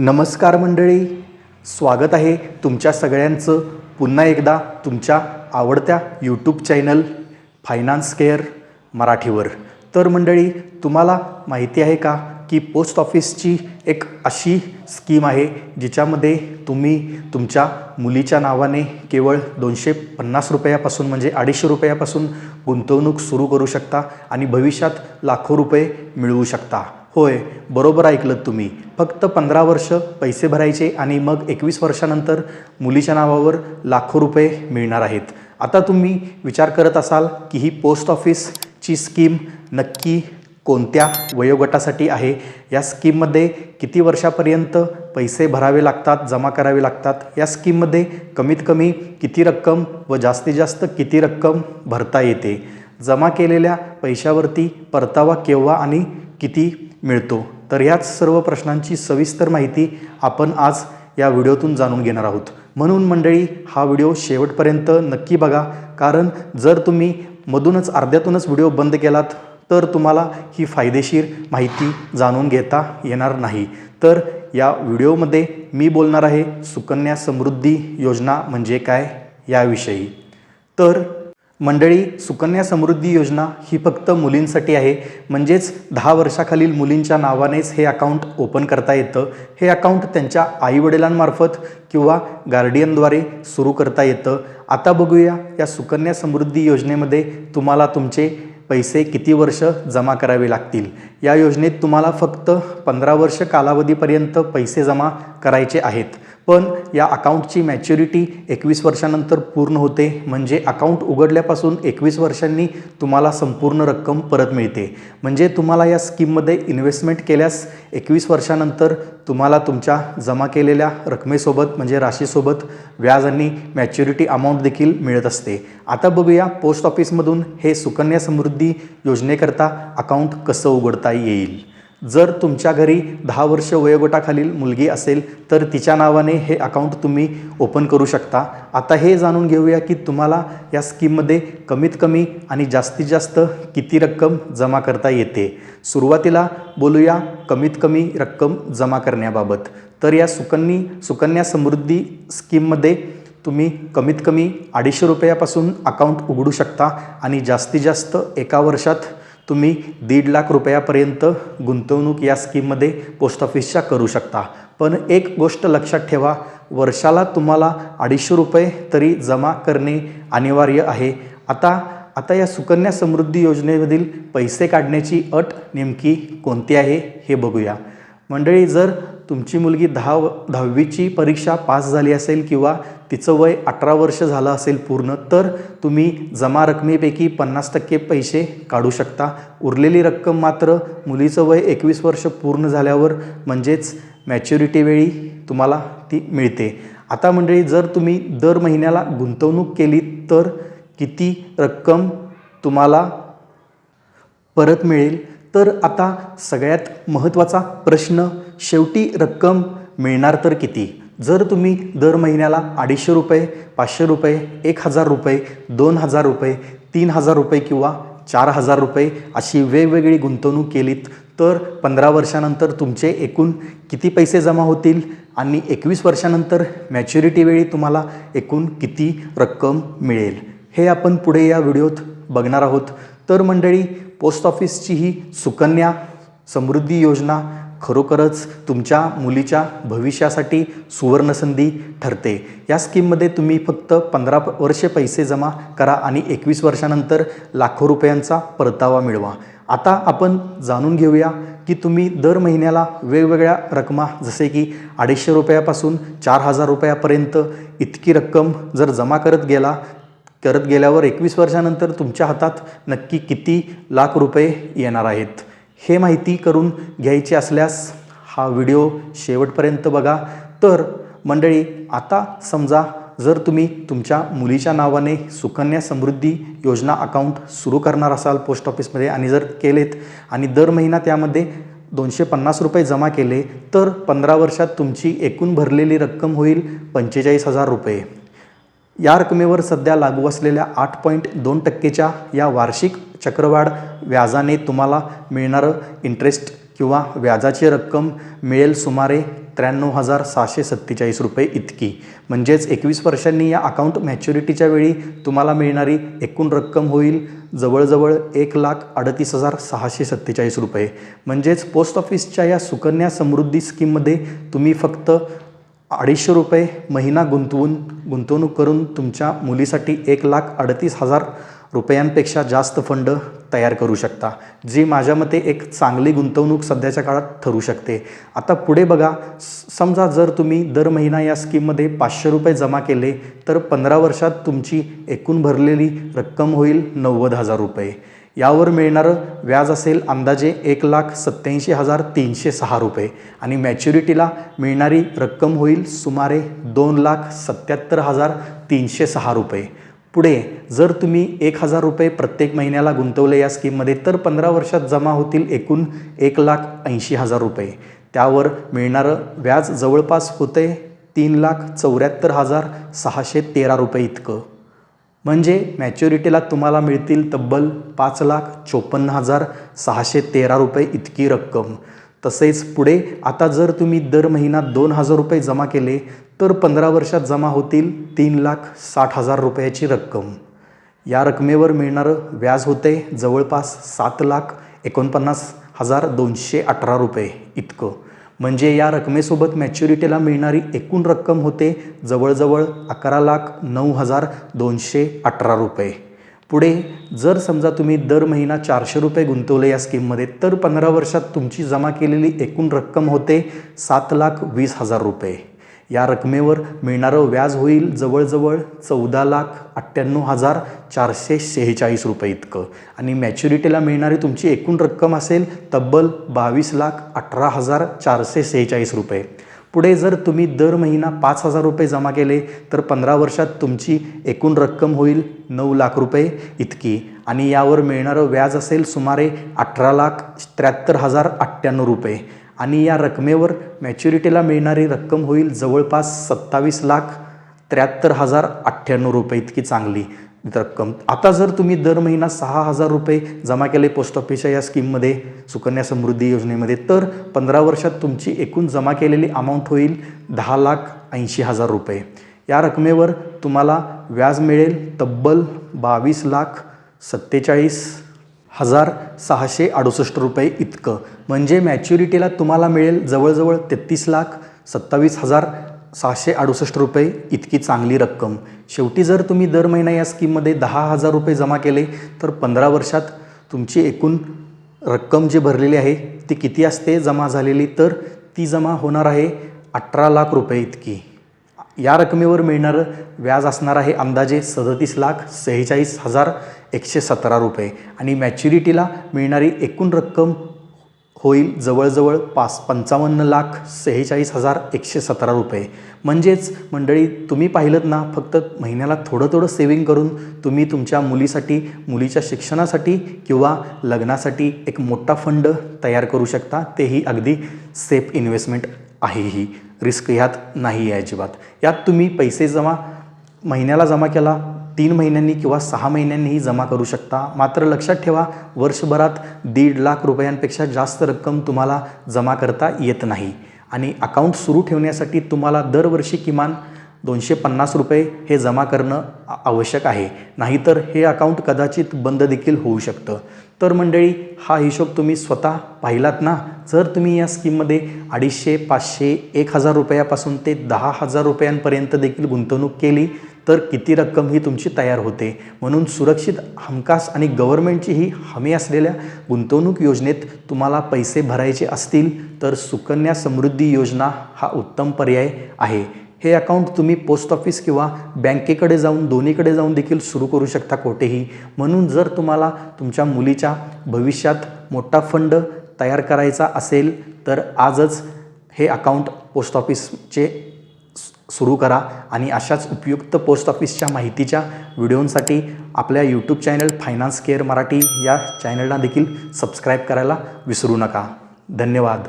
नमस्कार मंडळी. स्वागत आहे तुमच्या सगळ्यांचं पुन्हा एकदा तुमच्या आवडत्या यूट्यूब चॅनल फायनान्स केअर मराठीवर. तर मंडळी तुम्हाला माहिती आहे का की पोस्ट ऑफिसची एक अशी स्कीम आहे जिच्यामध्ये तुम्ही तुमच्या मुलीच्या नावाने केवळ दोनशे पन्नास रुपयापासून म्हणजे अडीचशे रुपयापासून गुंतवणूक सुरू करू शकता आणि भविष्यात लाखो रुपये मिळवू शकता. होय बरोबर ऐकलं तुम्ही. फक्त पंधरा वर्ष पैसे भरायचे आणि मग एकवीस वर्षानंतर मुलीच्या नावावर लाखो रुपये मिळणार आहेत. आता तुम्ही विचार करत असाल की ही पोस्ट ऑफिसची स्कीम नक्की कोणत्या वयोगटासाठी आहे? या स्कीममध्ये किती वर्षापर्यंत पैसे भरावे लागतात जमा करावे लागतात? या स्कीममध्ये कमीत कमी किती रक्कम व जास्तीत जास्त किती रक्कम भरता येते? जमा केलेल्या पैशावरती परतावा केव्हा आणि किती मिळतो. तर ह्याच सर्व प्रश्नांची सविस्तर माहिती आपण आज या व्हिडिओतून जाणून घेणार आहोत. म्हणून मंडळी हा व्हिडिओ शेवटपर्यंत नक्की बघा. कारण जर तुम्ही मधूनच अर्ध्यातूनच व्हिडिओ बंद केलात तर तुम्हाला ही फायदेशीर माहिती जाणून घेता येणार नाही. तर या व्हिडिओमध्ये मी बोलणार आहे सुकन्या समृद्धी योजना म्हणजे काय याविषयी. तर मंडळी सुकन्या समृद्धी योजना ही फक्त मुलींसाठी आहे. म्हणजेच दहा वर्षाखालील मुलींच्या नावानेच हे अकाउंट ओपन करता येतं. हे अकाउंट त्यांच्या आईवडिलांमार्फत किंवा गार्डियनद्वारे सुरू करता येतं. आता बघूया या सुकन्या समृद्धी योजनेमध्ये तुम्हाला तुमचे पैसे किती वर्ष जमा करावे लागतील? या योजनेत तुम्हाला फक्त पंधरा वर्ष कालावधीपर्यंत पैसे जमा करायचे आहेत. पण या अकाउंटची मॅच्युरिटी एकवीस वर्षानंतर पूर्ण होते. म्हणजे अकाउंट उघडल्यापासून एकवीस वर्षांनी तुम्हाला संपूर्ण रक्कम परत मिळते. म्हणजे तुम्हाला या स्कीममध्ये इन्व्हेस्टमेंट केल्यास एकवीस वर्षानंतर तुम्हाला तुमच्या जमा केलेल्या रकमेसोबत म्हणजे राशीसोबत व्याज आणि मॅच्युरिटी अमाऊंट देखील मिळत असते. आता बघूया पोस्ट ऑफिसमधून हे सुकन्या समृद्धी योजनेकरता अकाउंट कसं उघडता येईल. जर तुमच्या घरी दहा वर्ष वयोगटाखालील मुलगी असेल तर तिच्या नावाने हे अकाउंट तुम्ही ओपन करू शकता. आता हे जाणून घेऊया की तुम्हाला या स्कीममध्ये कमीत कमी आणि जास्तीत जास्त किती रक्कम जमा करता येते. सुरुवातीला बोलूया कमीत कमी रक्कम जमा करण्याबाबत. तर या सुकन्नी सुकन्या समृद्धी स्कीममध्ये तुम्ही कमीत कमी अडीचशे रुपयापासून अकाउंट उघडू शकता आणि जास्तीत जास्त एका वर्षात तुम्ही दीड लाख रुपयापर्यंत गुंतवणूक या स्कीममध्ये पोस्ट ऑफिसच्या करू शकता. पण एक गोष्ट लक्षात ठेवा वर्षाला तुम्हाला अडीचशे रुपये तरी जमा करणे अनिवार्य आहे. आता आता या सुकन्या समृद्धी योजनेमधील पैसे काढण्याची अट नेमकी कोणती आहे हे बघूया. मंडळी जर तुमची मुलगी दहा दहावीची परीक्षा पास झाली असेल किंवा तिचं वय अठरा वर्ष झालं असेल पूर्ण तर तुम्ही जमा रकमेपैकी पन्नास टक्के पैसे काढू शकता. उरलेली रक्कम मात्र मुलीचं वय एकवीस वर्ष पूर्ण झाल्यावर म्हणजेच मॅच्युरिटी वेळी तुम्हाला ती मिळते. आता मंडळी जर तुम्ही दर महिन्याला गुंतवणूक केली तर किती रक्कम तुम्हाला परत मिळेल? तर आता सगळ्यात महत्त्वाचा प्रश्न शेवटी रक्कम मिळणार तर किती? जर तुम्ही दर महिन्याला अडीचशे रुपये पाचशे रुपये एक हजार रुपये दोन हजार रुपये तीन हजार रुपये किंवा चार हजार रुपये अशी वेगवेगळी गुंतवणूक केलीत तर पंधरा वर्षानंतर तुमचे एकूण किती पैसे जमा होतील आणि एकवीस वर्षानंतर मॅच्युरिटी वेळी तुम्हाला एकूण किती रक्कम मिळेल? हे आपण पुढे या व्हिडिओत बघणार आहोत. तर मंडळी पोस्ट ऑफिसची ही सुकन्या समृद्धी योजना खरोखरच तुमच्या मुलीच्या भविष्यासाठी सुवर्णसंधी ठरते. या स्कीममध्ये तुम्ही फक्त पंधरा वर्षे पैसे जमा करा आणि एकवीस वर्षानंतर लाखो रुपयांचा परतावा मिळवा. आता आपण जाणून घेऊया की तुम्ही दर महिन्याला वेगवेगळ्या रकमा जसे की अडीचशे रुपयापासून चार हजार रुपयापर्यंत इतकी रक्कम जर जमा करत गेला करत गेल्यावर एकवीस वर्षानंतर तुमच्या हातात नक्की किती लाख रुपये येणार आहेत? हे माहिती करून घ्यायची असल्यास हा व्हिडिओ शेवटपर्यंत बघा. तर मंडळी आता समजा जर तुम्ही तुमच्या मुलीच्या नावाने सुकन्या समृद्धी योजना अकाउंट सुरू करणार असाल पोस्ट ऑफिसमध्ये आणि जर केलेत आणि दर महिना त्यामध्ये दोनशे पन्नास रुपये जमा केले तर पंधरा वर्षात तुमची एकूण भरलेली रक्कम होईल पंचेचाळीस हजार रुपये. या रकमेवर सध्या लागू असलेल्या आठ पॉईंट दोन टक्केच्या या वार्षिक चक्रवाढ व्याजाने तुम्हाला मिळणारं इंटरेस्ट किंवा व्याजाची रक्कम मिळेल सुमारे त्र्याण्णव हजार सहाशे सत्तेचाळीस रुपये इतकी. म्हणजेच एकवीस वर्षांनी या अकाउंट मॅच्युरिटीच्या वेळी तुम्हाला मिळणारी एकूण रक्कम होईल जवळजवळ एक लाख अडतीस हजार सहाशे सत्तेचाळीस रुपये. म्हणजेच पोस्ट ऑफिसच्या या सुकन्या समृद्धी स्कीममध्ये तुम्ही फक्त अडीचशे रुपये महिना गुंतवून गुंतवणूक करून तुमच्या मुलीसाठी एक लाख अडतीस हजार रुपयांपेक्षा जास्त फंड तयार करू शकता जी माझ्या मते एक चांगली गुंतवणूक सध्याच्या काळात ठरू शकते. आता पुढे बघा स- समजा जर तुम्ही दर महिना या स्कीममध्ये पाचशे रुपये जमा केले तर पंधरा वर्षात तुमची एकूण भरलेली रक्कम होईल नव्वद हजार रुपये. यावर मिळणारं व्याज असेल अंदाजे एक लाख सत्त्याऐंशी हजार तीनशे सहा रुपये. आणि मॅच्युरिटीला मिळणारी रक्कम होईल सुमारे दोन लाख सत्याहत्तर हजार तीनशे सहा रुपये. पुढे जर तुम्ही एक हजार रुपये प्रत्येक महिन्याला गुंतवले या स्कीममध्ये तर पंधरा वर्षात जमा होतील एकूण एक लाख ऐंशी हजार रुपये. त्यावर मिळणारं व्याज जवळपास होते तीन लाख चौऱ्याहत्तर हजार सहाशे तेरा रुपये इतकं. म्हणजे मॅच्युरिटीला तुम्हाला मिळतील तब्बल पाच लाख चोपन्न हजार सहाशे तेरा रुपये इतकी रक्कम. तसेच पुढे आता जर तुम्ही दर महिना दोन हजार रुपये जमा केले तर पंधरा वर्षात जमा होतील तीन लाख साठ हजार रुपयाची रक्कम. या रकमेवर मिळणारं व्याज होते जवळपास सात लाख एकोणपन्नास हजार दोनशे अठरा रुपये इतकं. म्हणजे या रकमेसोबत मॅच्युरिटीला मिळणारी एकूण रक्कम होते जवळजवळ अकरा लाख नऊ हजार दोनशे अठरा रुपये. पुढे जर समजा तुम्ही दर महिना चारशे रुपये गुंतवले या स्कीममध्ये तर पंधरा वर्षात तुमची जमा केलेली एकूण रक्कम होते सात लाख वीस हजार रुपये. या रकमेवर मिळणारं व्याज होईल जवळजवळ चौदा लाख अठ्ठ्याण्णव हजार चारशे शेहेचाळीस रुपये इतकं. आणि मॅच्युरिटीला मिळणारी तुमची एकूण रक्कम असेल तब्बल बावीस लाख अठरा हजार चारशे शेहेचाळीस रुपये. पुढे जर तुम्ही दर महिना पाच हजार रुपये जमा केले तर पंधरा वर्षात तुमची एकूण रक्कम होईल नऊ लाख रुपये इतकी. आणि यावर मिळणारं व्याज असेल सुमारे अठरा लाख त्र्याहत्तर हजार अठ्ठ्याण्णव रुपये. आणि या रकमेवर मॅच्युरिटीला मिळणारी रक्कम होईल जवळपास सत्तावीस लाख त्र्याहत्तर हजार अठ्ठ्याण्णव रुपये इतकी चांगली रक्कम. आता जर तुम्ही दर महिना सहा हजार रुपये जमा केले पोस्ट ऑफिसच्या या स्कीममध्ये सुकन्या समृद्धी योजनेमध्ये तर पंधरा वर्षात तुमची एकूण जमा केलेली अमाऊंट होईल दहा लाख ऐंशी हजार रुपये. या रकमेवर तुम्हाला व्याज मिळेल तब्बल बावीस लाख सत्तेचाळीस हजार सहाशे अडुसष्ट रुपये इतकं. म्हणजे मॅच्युरिटीला तुम्हाला मिळेल जवळजवळ तेहतीस लाख सत्तावीस हजार सहाशे अडुसष्ट रुपये इतकी चांगली रक्कम. शेवटी जर तुम्ही दर महिना या स्कीममध्ये दहा हजार रुपये जमा केले तर पंधरा वर्षात तुमची एकूण रक्कम जी भरलेली आहे ती किती असते जमा झालेली? तर ती जमा होणार आहे अठरा लाख रुपये इतकी. या रकमेवर मिळणारं व्याज असणार आहे अंदाजे सदतीस लाख सेहेचाळीस हजार एकशे सतरा रुपये. आणि मॅच्युरिटीला मिळणारी एकूण रक्कम होईल जवळजवळ पाच पंचावन्न लाख सेहेचाळीस हजार एकशे सतरा रुपये. म्हणजेच मंडळी तुम्ही पाहिलं ना फक्त महिन्याला थोडं थोडं सेविंग करून तुम्ही तुमच्या मुलीसाठी मुलीच्या शिक्षणासाठी किंवा लग्नासाठी एक मोठा फंड तयार करू शकता. तेही अगदी सेफ इन्व्हेस्टमेंट आहे ही रिस्क ह्यात नाही आहे अजिबात. यात तुम्ही पैसे जमा महिन्याला जमा केला तीन महिन्यांनी किंवा सहा महिन्यांनीही जमा करू शकता. मात्र लक्षात ठेवा वर्षभरात दीड लाख रुपयांपेक्षा जास्त रक्कम तुम्हाला जमा करता येत नाही. आणि अकाउंट सुरू ठेवण्यासाठी तुम्हाला दरवर्षी किमान दोनशे पन्नास रुपये हे जमा करणं आवश्यक आहे. नाहीतर हे अकाउंट कदाचित बंद देखील होऊ शकतं. तर मंडळी हा हिशोब तुम्ही स्वतः पाहिलात ना? जर तुम्ही या स्कीममध्ये अडीचशे पाचशे एक हजार रुपयापासून ते दहा हजार रुपयांपर्यंत देखील गुंतवणूक केली तर किती रक्कम ही तुमची तयार होते? म्हणून सुरक्षित हमखास आणि गव्हर्नमेंटची ही हमी असलेल्या गुंतवणूक योजनेत तुम्हाला पैसे भरायचे असतील तर सुकन्या समृद्धी योजना हा उत्तम पर्याय आहे. हे अकाउंट तुम्ही पोस्ट ऑफिस किंवा बँकेकडे जाऊन दोन्हीकडे जाऊन देखील सुरू करू शकता कोठेही. म्हणून जर तुम्हाला तुमच्या मुलीच्या भविष्यात मोठा फंड तयार करायचा असेल तर आजच हे अकाउंट पोस्ट ऑफिसचे सुरू करा आणि अशाच उपयुक्त पोस्ट ऑफिसच्या माहितीच्या व्हिडिओंसाठी आपल्या YouTube channel finance care Marathi या चॅनलला देखील सबस्क्राईब करायला विसरू नका. धन्यवाद.